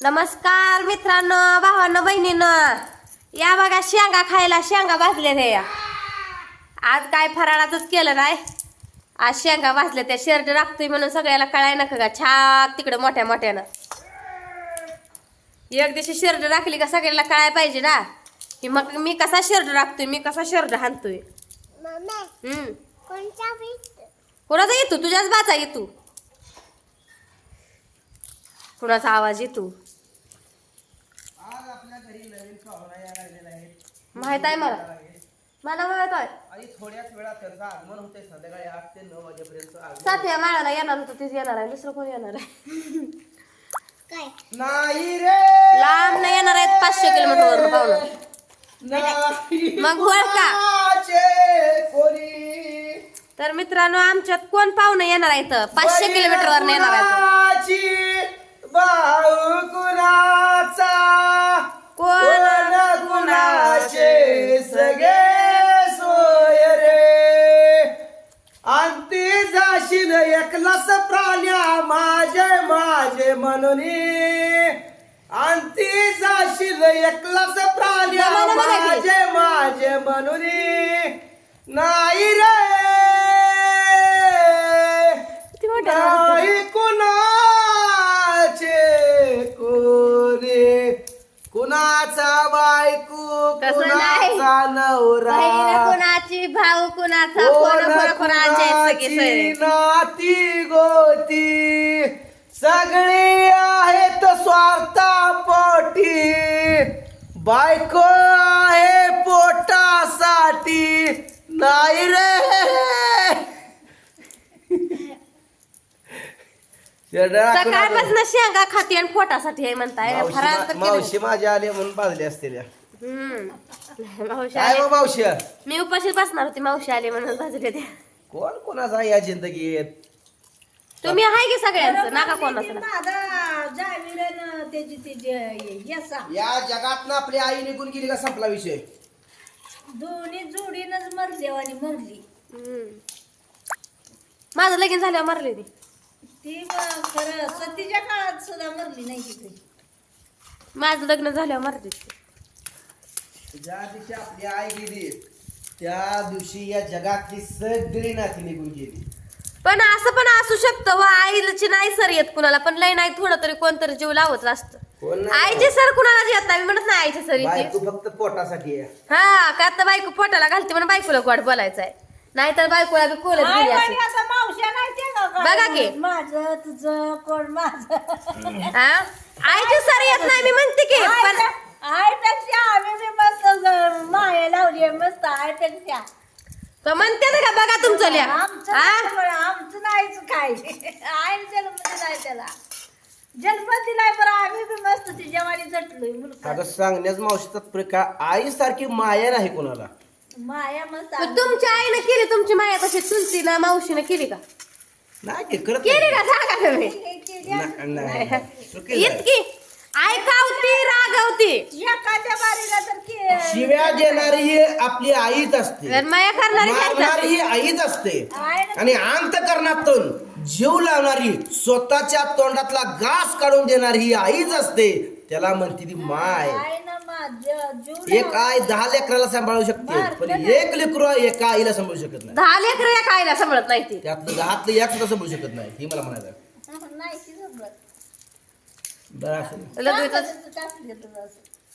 नमस्कार मित्रांनो भावांनो बहिणीनं. या बघा शेंगा खायला शेंगा भाजले रे या. आज काय फराळातच केलं नाही. आज शेंगा भाजले त्या शर्ट राखतोय म्हणून सगळ्याला कळाय नका का छाप तिकडं मोठ्या मोठ्यानं. एक दिवशी शर्ट राखली का सगळ्याला कळाय पाहिजे ना? की मग मी कसा शर्ट राखतोय मी कसा शर्ट हाणतोय? कोणाचा येतो? तुझ्याच बाचा येतो. कुणाचा आवाज येतो आज आपल्या घरी नवीन पाहुणा या राहिलेला आहे माहीत आहे मला. मला माहीत आहे. आणि थोड्याच वेळात त्यांचं आगमन होते संध्याकाळी आठ ते नऊ वाजेपर्यंत आगमन साथी माळाला येणार होतं तीच येणार आहे. दुसरं कोण येणार आहे? काय? नाही रे! लांब नाही येणार आहेत पाचशे किलोमीटर वरून पाहुणं. नाही मग होय का? कोणी? तर मित्रांनो आमच्यात कोण पाहुणं येणार आहेत पाचशे किलोमीटर वर येणार आहेत कुणाची भाऊ कुणाचा? कोण कोण कुणाचे सगळे सोय रे? अंती जाशील एकलाच प्राण्या माझे माझे म्हणून. अंती जाशील एकलाच प्राण्या. माझे माझे म्हणून. नाही रे किती मोठ्या आवाजात नाही कुणाचे कोरे कुणाचा बायको तसं नाही. कुणाचा नवरा कुणाची भाऊ कुणाचा कोण कोण कोणाचे आहेत सगळे सोयरे. नाती गोती? सगळी आहेत स्वार्था पोटी बायको आहे पोटासाठी. नाही रे शेरडा कुणाला- सकाळपासून शेंगा खाती आणि पोटासाठी आहे म्हणताय मावशी फराळ तर मा- केलं. मावशी माझ्या आले म्हणून बाजले असतील या. हम्म. मावशी काय आली. मग मावशी मी उपाशी बसणार होती मावशी आली म्हणून भाजले त्या कोण कोणाचा या जिंदगीत तुम्ही आहे की सगळ्यांचं नाका कोणाचं नाही. माझा जावीर त्याची त्याची यसा या जगात आपली आई निघून गेली का संपला विषय दोन्ही जोडीनच मरली आणि मरली हम्म. माझं लगीन झाल्यावर मारले ती ती मग खरं सतीच्या काळात सुद्धा मरली नाही तिथे. माझं लग्न झाल्यावर मारले ती. ज्या दिवशी आपली आई गेली त्या दिवशी या जगातली सगळी नाती निघून गेली. पण असं पण असू शकतं व आईची नाही सर येत कुणाला पण लय नाही थोडं तरी कोणतरी जीव लावत असतं. कोण नाही आईची सर कुणाला येत नाही? मी म्हणत नाही आईची सर येते. फक्त पोटासाठी आहे. हा का तर बायको पोटाला घालते म्हणून बायकोला गोड बोलायचं आहे नाहीतर बायकोला बी कोलत गेली मावश्या नाही ते का? बघा की. माझं तुझं कोण माझं? हा आईची सर येत नाही मी म्हणते की पण आईपेक्षा आम्ही बी मस्त ग- माया लावली मस्त आईपेक्षा. पण म्हणते ना का बघा तुमचं लिहा. आमचं हा नाही बरं, आमचं नाहीच काय आई जन्म दिलाय त्याला. जन्म दिलाय बरं आम्ही बी मस्त तिच्या वाणी जटलोय मुलगा. आता सांगण्याच मावशीचा प्रकार आई सारखी माया नाही कोणाला. माया मस्त तुमच्या आईनं केली तुमची माया तशी चुलतीनं मावशीनं केली का? नाही ते करत केली का? सांगा तुम्ही. नाही. नाही, नाही. चुकीचं आहे. इतकी ऐकावती रागवती. एखाद्या बारीला तर के- शिव्या देणारी ही आपली आईच असते. तर माया करणारी ही आईच असते. आणि अंतकरणातून जीव लावणारी स्वतःच्या तोंडातला घास काढून देणारी ही आईच असते. त्याला म्हणते ती माय. आहे ना. एक आई दहा लेकराला सांभाळू शकते पण एक लेकरू एका आईला सांभाळू शकत नाही. दहा लेकर या कायला सांभाळत नाही ती. त्यातलं दहातलं एक सुद्धा सांभाळू शकत नाही ही मला म्हणायचं. बरं असं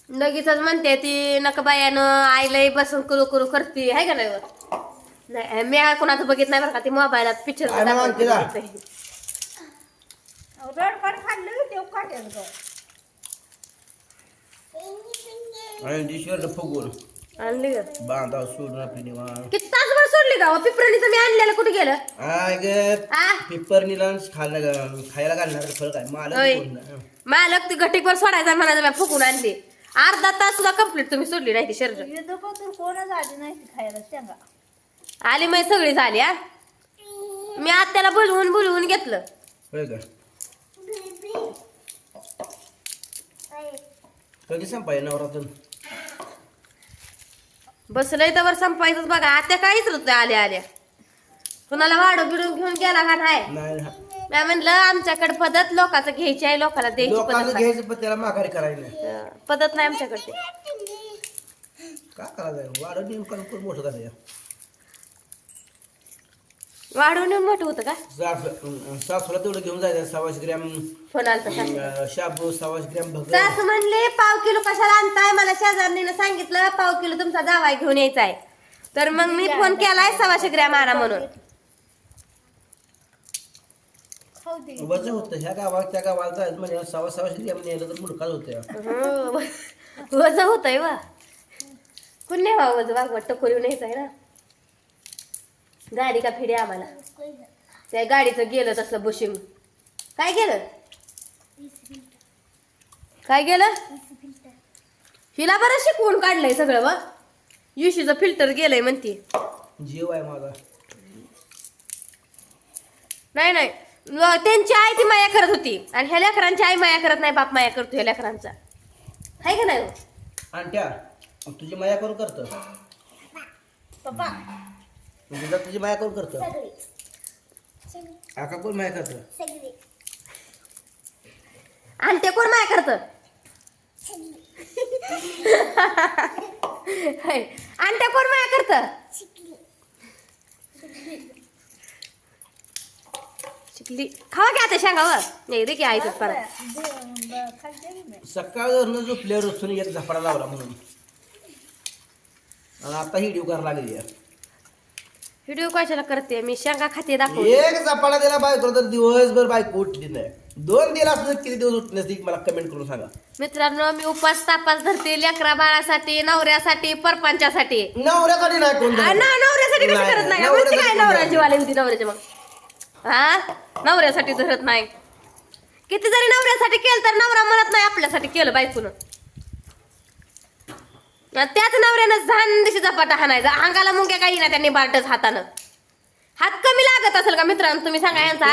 लगेच म्हणते ती नका बायानं आईला बसून करू करू करते. आहे का नाही मी कोणाचं बघित नाही बरं का ती मोबाईलात पिक्चर काय खाल्लं तेव्हा गं. फुगून आणली का? बांधा सोडून आपली निवांत. किती तासभर सोडली का? पिपरणीचं मी आणलेलं. कुठे गेलं? आय ग आ? खायला खायला घालणार फळ काय मालक ती घटीकवर सोडायचा म्हणायचं फुकून आणली. अर्धा तास सुद्धा कंप्लीट तुम्ही सोडली नाही ती कोणच आली नाही ती खायला शेंगा आली मग सगळी झाली हा? मी आत्याला बोलवून बोलवून घेतलं. होय का कधी संपाय नवरातून? बसलंय तर संपायचंच बघा. आत्या काहीच होत आल्या आल्या. कुणाला वाढ बिडून घेऊन गेला का नाही? नाही मी म्हणलं आमच्याकडे पद्धत लोकांचं घ्यायची आहे लोकांना द्यायची लोकांचं नाही. घ्यायचं पण त्याला माघारी करायला नाही. पद्धत नाही आमच्याकडे का करायचं वाढवून येऊन करून करून मोठं करायचं वाढवून येऊन मोठं होतं का? सास- सासूला तेवढं घेऊन जायचं सव्वाशे ग्रॅम फोन आलता सांग अं, शाबू सव्वाशे ग्रॅम भगर. सासू म्हणले पाव किलो कशाला आणताय? मला शेजारणीनं सांगितलं पाव किलो तुमचा जावाय घेऊन यायचा आहे तर मग मी फोन केलाय सव्वाशे ग्रॅम आणा म्हणून. खाऊ दे वजन होतं ह्या गावात त्या गावाला जायचं म्हणजे सव्वा सव्वाशे ग्रॅम नेलं तर मुलकाच होतं वज होत आहे वा. कोण नाही वा वज वागवट टकोरी न्यायचं आहे ना. गाडी का फिडे आम्हाला? त्या गाडीचं गेलं तसलं बुशिंग. काय गेलं? काय गेलं? हिला बरं शिकवून काढलंय सगळं व? युशीचं फिल्टर गेलंय म्हणती. जीव आहे माझा. नाही नाही. त्यांची आई ती माया करत होती. आणि ह्या लेकरांची आई माया करत नाही बाप माया करतो ह्या लेकरांचा. आहे का नाही हो? तुझी माया करून करतो? पप्पा तुझा तुझी माया करून करतो? सगळी सगळी आका कोण माया करतो? सगळी आणि ते कोण माया करत? आणि ते कोण माया करत? शिकली. खावा की आता शेंगावर? नाही रे की आईच परत. सकाळ धरणं झोपल्यावर उचलून एक झपाडा लावला म्हणून. आणि आता ही डिव करायला लागली आहे. व्हिडिओ कशाला करते? मी शेंगा खाते दाखव एक झपाडा दिला बायको तर दिवसभर बायको उठली नाही. दोन दिला असं किती दिवस उठली नसती मला कमेंट करून सांगा. मित्रांनो मी उपास तापास धरते लेकरा बाळासाठी नवऱ्यासाठी परपंचासाठी. नवऱ्यासाठी नाही कोण आ. ना नवऱ्यासाठी नाही, करत नाही? म्हणते काय नवऱ्यासाठी नवरा नाही. जीवाला होती नवऱ्याच्या मग? हा नवऱ्यासाठी धरत नाही. किती जरी नवऱ्यासाठी केलं तर नवरा म्हणत नाही आपल्यासाठी केलं बायकून त्याच नवऱ्यानं झान दिशी झपाटा हाणायचा. अंगाला मुंग्या काही ना त्यांनी बारटच हातानं. हात कमी लागत असेल का मित्रांनो? तुम्ही सांगा यांचा.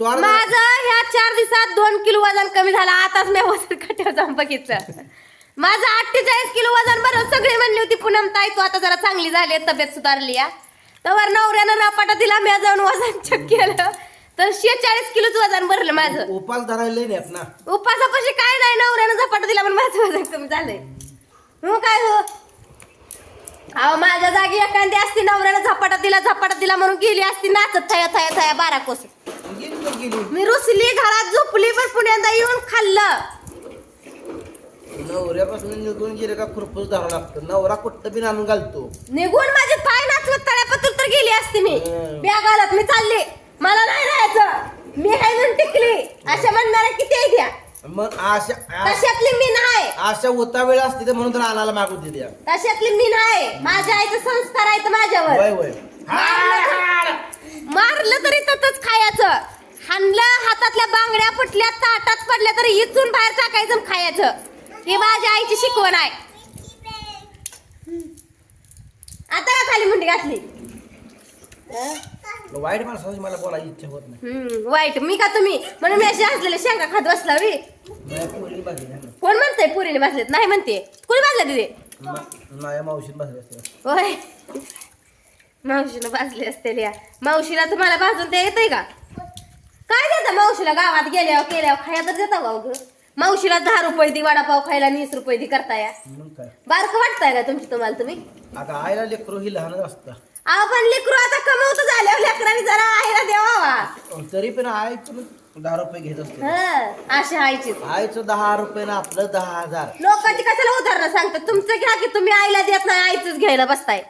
माझं ह्या चार दिवसात दोन किलो वजन कमी झालं. आताच मी वजन कट्यावर जाऊन बघितलं. माझं अठ्ठेचाळीस किलो वजन बरं. सगळी म्हणली होती पुनम ताई तू आता जरा चांगली झाली तब्येत सुधारली या तर नवऱ्यानं रपाटा दिला मी जाऊन वजन चेक केलं. तर शेचाळीस किलोचं वजन भरलं माझं. उपास धरायला नाही उपासापाशी काय नाही नवऱ्यानं झपाटा दिला पण माझं वजन कमी झालंय. हो काय हो अहो माझ्या जागी एखादी असती नवऱ्यानं झपाटा दिला झपाटा दिला म्हणून गेली असती नाचत थया थया थया बारा कोस. मी रुसली घरात झोपली पण पुण्यांदा येऊन खाल्लं. नवऱ्यापासून निघून गेले का खुरपूस धरावं लागतं? नवरा कुठं बी आणून घालतो. निघून माझे पाय नाचवत तळ्यापतूर तर गेली असती मी. बॅग घालत मी चालले. मला नाही राहायचं. मी हाय म्हणून टिकली. अशा म्हणणाऱ्या किती आहे द्या मग आशा आ- तशातली मी नाही. अशा होता वेळ असते तर म्हणून तर आणायला मागू दे द्या तशातली मी नाही. माझ्या आईचं संस्कार आहेत माझ्यावर. वय वय. मारलं तरी तसंच खायचं. हाणलं हातातल्या बांगड्या फुटल्या ताटात पडल्या तरी इथून बाहेर टाकायचं आणि खायचं. ही माझ्या आईची शिकवण आहे. आता का खाली मुंडी घातली? हं? वाईट माणसाची मला बोलायची इच्छा होत नाही. हम्म, वाईट. मी का तुम्ही? म्हणून मी अशी असलेले शेंगा खात बसला वी. कोण म्हणतंय पुरीने बसलेत? नाही म्हणते. कोणी बसला तिथे? मा- माझ्या मावशीने बसले असते. होय. मावशीनं भाजले असते या. मावशीला तुम्हाला भाजून ते येतंय का? काय देता मावशीला? गावात गेल्यावर केल्यावर खाया तर देता भाऊ ग मावशीला दहा रुपये दी वडापाव खायला वीस रुपये दी करताय. मग काय? बारकं वाटताय का तुमची तुम्हाला तुम्ही? आता आईला लेकरू ही लहानच असतं. आपण लेकरू आता कमवत झाल्यावर लेकरांनी जरा आईला द्यावा तरी पण आई पण दहा रुपये घेत असते हं अशी आईची. आईचं दहा रुपये ना आपलं दहा हजार. लोकांची कशाला उदाहरणं सांगतात? तुमचं घ्या की तुम्ही आईला देत नाही आईच घ्यायला बसताय.